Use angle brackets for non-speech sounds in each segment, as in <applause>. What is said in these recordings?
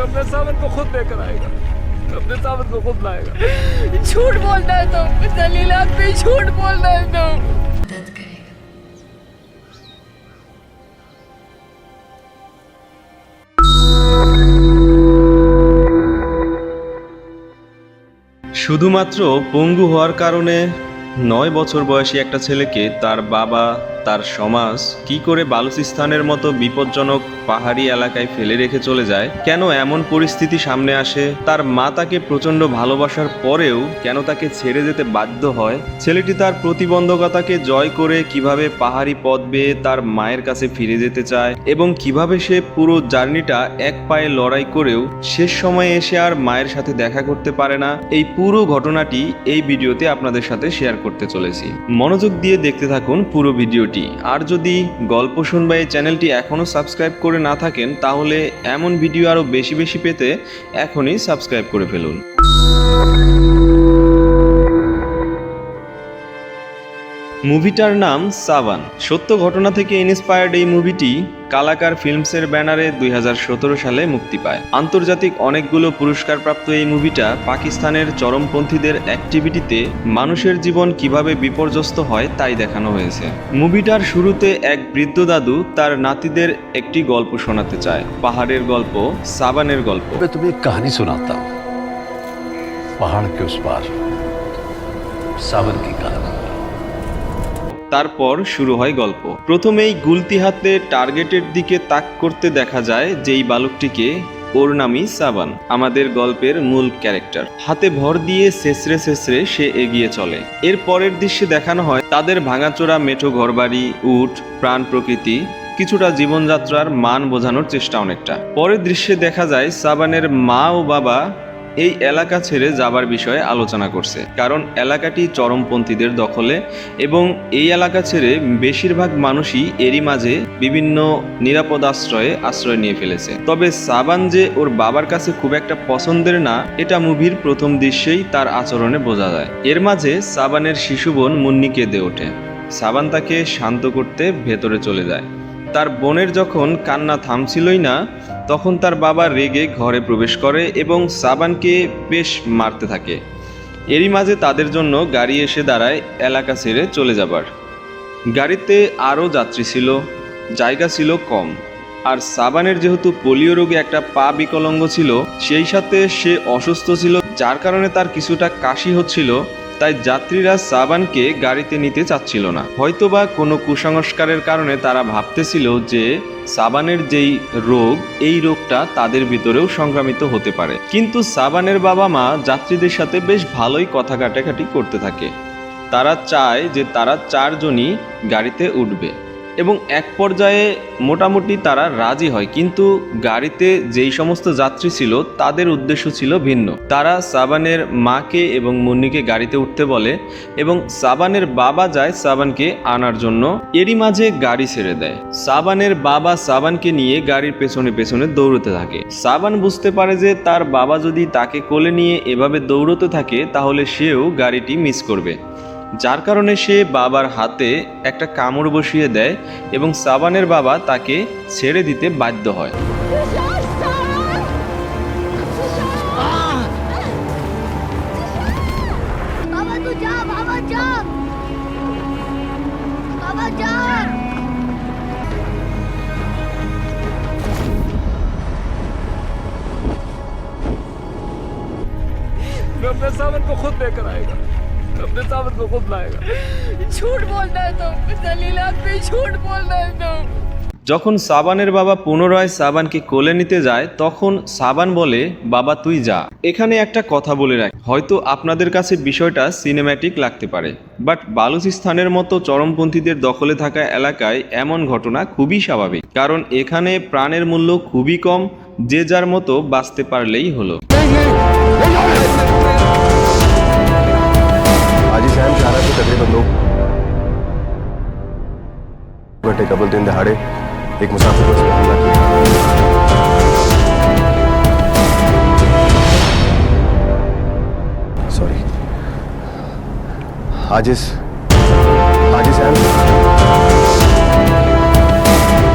अपने सावन को खुद लेकर आएगा। अपने सावन को खुद लाएगा। झूठ बोलता है तुम दलील पे झूठ बोलता है तुम। मदद শুধুমাত্র পঙ্গু হওয়ার কারণে নয় বছর বয়সী একটা ছেলেকে তার বাবা, তার সমাজ কি করে বালুচিস্তানের মতো বিপজ্জনক পাহাড়ি এলাকায় ফেলে রেখে চলে যায়। কেন এমন পরিস্থিতি সামনে আসে? তার মা তাকে প্রচণ্ড ভালোবাসার পরেও কেন তাকে ছেড়ে যেতে বাধ্য হয়? ছেলেটি তার প্রতিবন্ধকতাকে জয় করে কীভাবে পাহাড়ি পথ বেয়ে তার মায়ের কাছে ফিরে যেতে চায় এবং কীভাবে সে পুরো জার্নিটা এক পায়ে লড়াই করেও শেষ সময়ে এসে আর মায়ের সাথে দেখা করতে পারে না, এই পুরো ঘটনাটি এই ভিডিওতে আপনাদের সাথে শেয়ার করতে চলেছি। মনোযোগ দিয়ে দেখতে থাকুন পুরো ভিডিওটি। আর যদি গল্প শুনবা এই চ্যানেলটি এখনও সাবস্ক্রাইব করে না থাকেন তাহলে এমন ভিডিও আরও বেশি বেশি পেতে এখনই সাবস্ক্রাইব করে ফেলুন। মুভিটার নাম সাবান। সত্য ঘটনা থেকে ইন্সপায়ার্ড এই মুভিটি কালাকার ফিল্মসের ব্যানারে দুই হাজার সতেরো সালে মুক্তি পায়। আন্তর্জাতিক অনেকগুলো পুরস্কারপ্রাপ্ত এই মুভিটা পাকিস্তানের চরমপন্থীদের অ্যাক্টিভিটিতে মানুষের জীবন কীভাবে বিপর্যস্ত হয় তাই দেখানো হয়েছে। মুভিটার শুরুতে এক বৃদ্ধ দাদু তার নাতিদের একটি গল্প শোনাতে চায়। পাহাড়ের গল্প, সাবানের গল্প। তুমি কাহিনী শোনাতাম পাহাড় কে সাবান কি কাহ তারপর শুরু হয় গল্প। প্রথমেই গুলতি হাতে টার্গেটের দিকে তাক করতে দেখা যায় যেই বালকটিকে ওর নামই সাবান, আমাদের গল্পের মূল ক্যারেক্টার। হাতে ভর দিয়ে শেষরে শেষরে সে এগিয়ে চলে। এর পরের দৃশ্যে দেখানো হয় তাদের ভাঙাচোরা মেঠো ঘরবাড়ি, উট, প্রাণ প্রকৃতি, কিছুটা জীবনযাত্রার মান বোঝানোর চেষ্টা অনেকটা। পরের দৃশ্যে দেখা যায় সাবানের মা ও বাবা এই এলাকা ছেড়ে যাবার বিষয়ে আলোচনা করছে। কারণ এলাকাটি চরমপন্থীদের দখলে এবং এই এলাকা ছেড়ে বেশিরভাগ মানুষই এরই মাঝে বিভিন্ন নিরাপদ আশ্রয়ে আশ্রয় নিয়ে ফেলেছে। তবে সাবান যে ওর বাবার কাছে খুব একটা পছন্দের না, এটা মুভির প্রথম দৃশ্যেই তার আচরণে বোঝা যায়। এর মাঝে সাবানের শিশু বোন মুন্নি কেঁদে ওঠে। সাবান তাকে শান্ত করতে ভেতরে চলে যায়। তার বোনের যখন কান্না থামছিলই না তখন তার বাবা রেগে ঘরে প্রবেশ করে এবং সাবানকে বেশ মারতে থাকে। এরই মাঝে তাদের জন্য গাড়ি এসে দাঁড়ায় এলাকা ছেড়ে চলে যাবার। গাড়িতে আরও যাত্রী ছিল, জায়গা ছিল কম, আর সাবানের যেহেতু পোলিও রোগে একটা পা বিকলঙ্গ ছিল, সেই সাথে সে অসুস্থ ছিল, যার কারণে তার কিছুটা কাশি হচ্ছিল, তাই যাত্রীরা সাবানকে গাড়িতে নিতে চাচ্ছিল না। হয়তোবা কোনো কুসংস্কারের কারণে তারা ভাবতেছিল যে সাবানের যেই রোগ, এই রোগটা তাদের ভিতরেও সংক্রামিত হতে পারে। কিন্তু সাবানের বাবা মা যাত্রীদের সাথে বেশ ভালোই কথা কাটাকাটি করতে থাকে। তারা চায় যে তারা চারজনই গাড়িতে উঠবে। এবং এক পর্যায়ে মোটামুটি তারা রাজি হয়। কিন্তু গাড়িতে যেই সমস্ত যাত্রী ছিল, তাদের উদ্দেশ্য ছিল ভিন্ন। তারা সাবানের মাকে এবং মুন্নিকে গাড়িতে উঠতে বলে এবং সাবানের বাবা যায় সাবানকে আনার জন্য। এরই মাঝে গাড়ি ছেড়ে দেয়। সাবানের বাবা সাবানকে নিয়ে গাড়ির পেছনে পেছনে দৌড়তে থাকে। সাবান বুঝতে পারে যে তার বাবা যদি তাকে কোলে নিয়ে এভাবে দৌড়তে থাকে, তাহলে সেও গাড়িটি মিস করবে। যার কারণে সে বাবার হাতে একটা কামড় বসিয়ে দেয় এবং সাবানের বাবা তাকে ছেড়ে দিতে বাধ্য হয় বাবা তুই যা বাবা যা বাবা যা मैं अपने सावन को खुद लेकर आएगा मैं अपने सावन को खुद लाएगा झूठ बोलता है तुम दलील पे झूठ बोलता है तुम যখন সাবানের বাবা পুনরায় সাবানকে কোলে নিতে যায় তখন সাবান বলে বাবা তুই যা এখানে একটা কথা বলে রাখ হয়তো আপনাদের কাছে বিষয়টা সিনেম্যাটিক লাগতে পারে বাট বালুচিস্তানের মতো চরমপন্থীদের দখলে থাকা এলাকায় এমন ঘটনা খুবই স্বাভাবিক কারণ এখানে প্রাণের মূল্য খুবই কম যে যার মতো বাঁচতে পারলেই হলো हाजी साहब चाह रहा था तगड़े बंदों बट घंटे कबल दिन दहाड़े एक मुसाफिर बस पर हमला किया सॉरी आज इस आज इस एम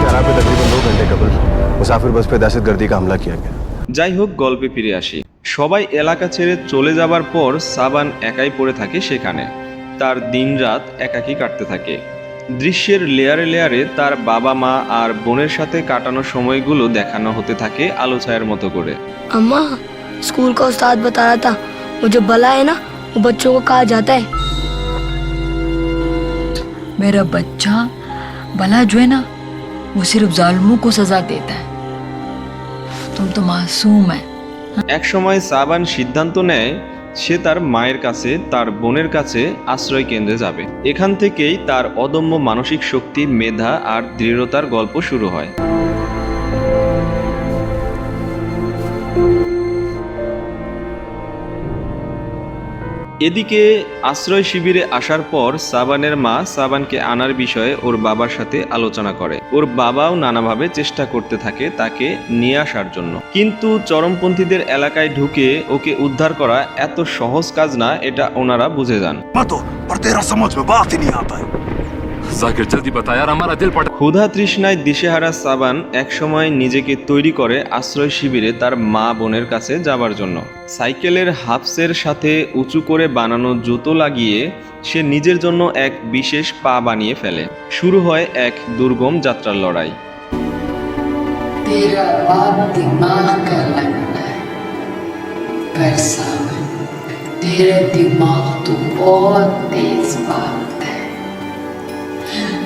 तेरह पे तकरीबन दो घंटे कबल मुसाफिर बस पे दहशत गर्दी का हमला किया गया যাই হোক গল্পে ফিরে আসি সবাই এলাকা ছেড়ে চলে যাবার পর সাবান একাই পড়ে থাকে সেখানে তার দিনরাত একাকী কাটতে থাকে দৃশ্যের লেয়ারে লেয়ারে তার বাবা মা আর বোনের সাথে কাটানো সময়গুলো দেখানো হতে থাকে আলো ছায়ার মতো করে अम्मा स्कूल का उस्ताद बता रहा था वो जो बला है ना वो बच्चों को कहा जाता है मेरा बच्चा भला जो है ना वो सिर्फ जालिमों को सजा देता है तुम तो मासूम है একসময় সাবান সিদ্ধান্ত নেয়, সে তার মায়ের কাছে, তার বোনের কাছে আশ্রয় কেন্দ্রে যাবে। এখান থেকেই তার অদম্য মানসিক শক্তি, মেধা আর দৃঢ়তার গল্প শুরু হয়। এদিকে আশ্রয় শিবিরে আসার পর সাবানের মা সাবানকে আনার বিষয়ে ওর বাবার সাথে আলোচনা করে। ওর বাবাও নানাভাবে চেষ্টা করতে থাকে তাকে নিয়ে আসার জন্য। কিন্তু চরমপন্থীদের এলাকায় ঢুকে ওকে উদ্ধার করা এত সহজ কাজ না, এটা ওনারা বুঝে যান। मत हो पर तेरा समझ में बात ही नहीं आता है जाकिर जल्दी बता यार हमारा दिल पट ক্ষুধা তৃষ্ণায় দিশেহারা সাবান একসময় নিজেকে তৈরি করে আশ্রয় শিবিরে তার মা বোনের কাছে যাবার জন্য সাইকেলের হাফসের সাথে উঁচু করে বানানো জুতো লাগিয়ে সে নিজের জন্য এক বিশেষ পা বানিয়ে ফেলে শুরু হয় এক দুর্গম যাত্রার লড়াই तेरा बाप दिमाग का लगता है पर सावन तेरा दिमाग तो बहुत तेज भागता है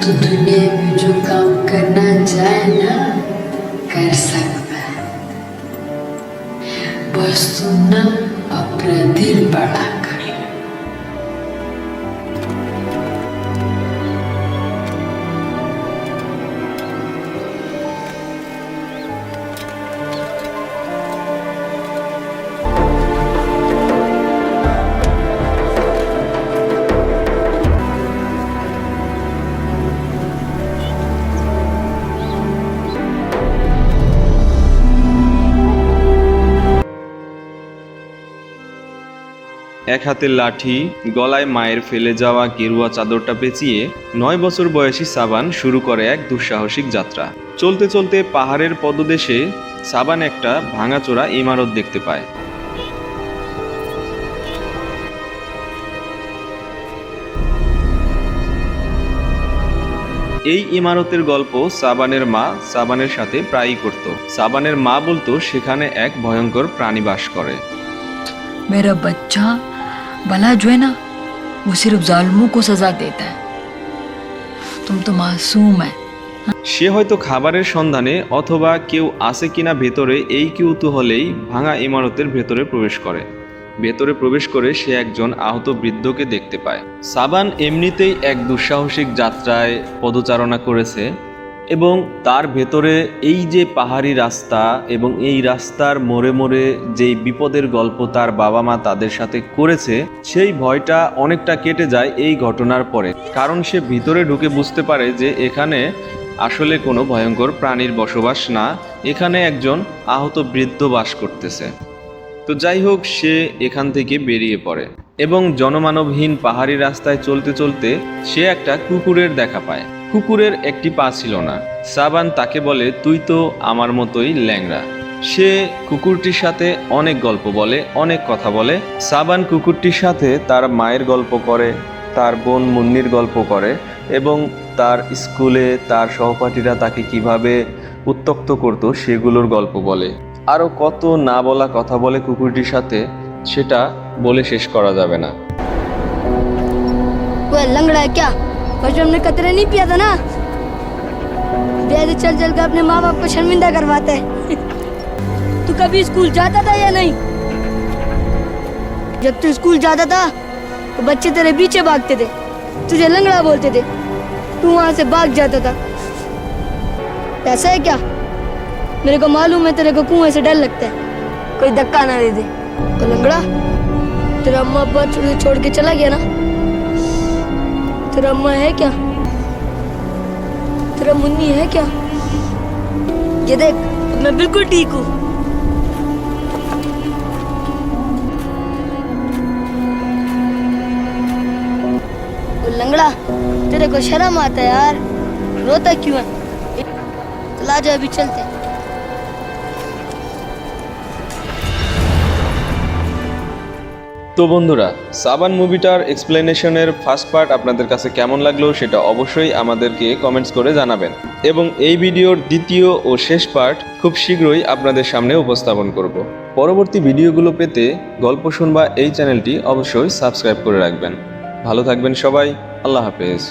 तो दुनिया में जो काम करना चाहे ना, कर सकता है। बस सुनना अपना दिल बड़ा এক হাতে লাঠি, গলায় মায়ের ফেলে যাওয়া গেরুয়া চাদরটা পেঁচিয়ে নয় বছর বয়সী সাবান শুরু করে এক দুঃসাহসিক যাত্রা। চলতে চলতে পাহাড়ের পদদেশে সাবান একটা ভাঙাচোরা ইমারত দেখতে পায়। এই ইমারতের গল্প সাবানের মা সাবানের সাথে প্রায়ই করত। সাবানের মা বলতো, সেখানে এক ভয়ঙ্কর প্রাণী বাস করে। মেরা বাচ্চা भला जो है ना वो सिर्फ जालिमों को सजा देता है तुम तो मासूम है সে হয়তো খাবারের সন্ধানে অথবা কেউ আছে কিনা ভেতরে এই কৌতূহলেই ভাঙা ইমারতের ভেতরে প্রবেশ করে ভেতরে প্রবেশ করে সে একজন আহত বৃদ্ধকে দেখতে পায় সাবান এমনিতেই এক দুঃসাহসিক যাত্রায় পদচারণা করেছে এবং তার ভেতরে এই যে পাহাড়ি রাস্তা এবং এই রাস্তার মোড়ে মোড়ে যেই বিপদের গল্প তার বাবা মা তাদের সাথে করেছে, সেই ভয়টা অনেকটা কেটে যায় এই ঘটনার পরে। কারণ সে ভিতরে ঢুকে বুঝতে পারে যে এখানে আসলে কোনো ভয়ঙ্কর প্রাণীর বসবাস না, এখানে একজন আহত বৃদ্ধ বাস করতেছে। তো যাই হোক, সে এখান থেকে বেরিয়ে পড়ে এবং জনমানবহীন পাহাড়ি রাস্তায় চলতে চলতে সে একটা কুকুরের দেখা পায়। কুকুরের একটি পা ছিল না। সাবান তাকে বলে, তুই তো আমার মতোই ল্যাংড়া। সে কুকুরটির সাথে অনেক গল্প বলে, অনেক কথা বলে। সাবান কুকুরটির সাথে তার মায়ের গল্প করে, তার বোন মুন্নির গল্প করে এবং তার স্কুলে তার সহপাঠীরা তাকে কীভাবে উত্তক্ত করতো সেগুলোর গল্প বলে। আরও কত না বলা কথা বলে কুকুরটির সাথে, সেটা বলে শেষ করা যাবে না। है क्या बचपन में कतरे नहीं पिया था ना? डेली चल चल, कर अपने माँ बाप को शर्मिंदा करवाता। है <laughs> तू कभी स्कूल जाता था या नहीं? जब तू स्कूल जाता था तो बच्चे तेरे पीछे भागते थे। तुझे लंगड़ा बोलते थे। तू वहाँ से भाग जाता था। ऐसा है क्या? मेरे को मालूम है तेरे को कुएँ से डर लगता है। कोई धक्का ना दे दे। तो लंगड़ा, तेरा अम्मा अब्बा छोड़ के चला गया ना? तेरा अम्मा है क्या? तेरा मुन्नी है क्या? ये देख, मैं बिल्कुल ठीक हूँ। लंगड़ा, तेरे को शर्म आता है यार। रोता क्यों है? चला जा, अभी चलते তো বন্ধুরা, সাবান মুভিটার এক্সপ্লেনেশনের ফার্স্ট পার্ট আপনাদের কাছে কেমন লাগল সেটা অবশ্যই আমাদেরকে কমেন্টস করে জানাবেন। এবং এই ভিডিওর দ্বিতীয় ও শেষ পার্ট খুব শীঘ্রই আপনাদের সামনে উপস্থাপন করব। পরবর্তী ভিডিওগুলো পেতে গল্প শুনবা এই চ্যানেলটি অবশ্যই সাবস্ক্রাইব করে রাখবেন। ভালো থাকবেন সবাই, আল্লাহ হাফেজ।